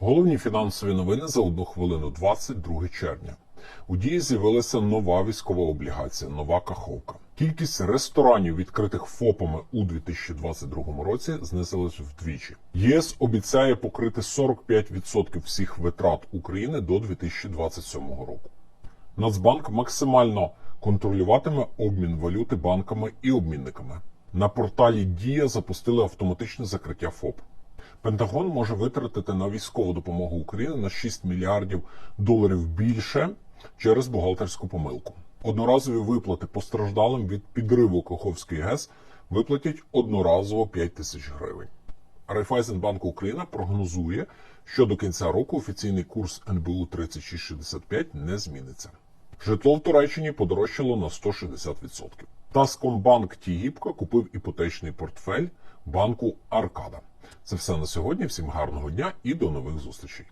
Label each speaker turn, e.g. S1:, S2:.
S1: Головні фінансові новини за одну хвилину 22 червня. У дії з'явилася нова військова облігація, нова каховка. Кількість ресторанів, відкритих ФОПами у 2022 році, знизилась вдвічі. ЄС обіцяє покрити 45% всіх витрат України до 2027 року. Нацбанк максимально контролюватиме обмін валюти банками і обмінниками. На порталі Дія запустили автоматичне закриття ФОП. Пентагон може витратити на військову допомогу Україні на 6 мільярдів доларів більше через бухгалтерську помилку. Одноразові виплати постраждалим від підриву Каховської ГЕС виплатять одноразово 5 тисяч гривень. Райфайзенбанк Україна прогнозує, що до кінця року офіційний курс НБУ 3665 не зміниться. Житло в Туреччині подорожчало на 160%. Таскомбанк Тігіпка купив іпотечний портфель банку Аркада. Це все на сьогодні. Всім гарного дня і до нових зустрічей.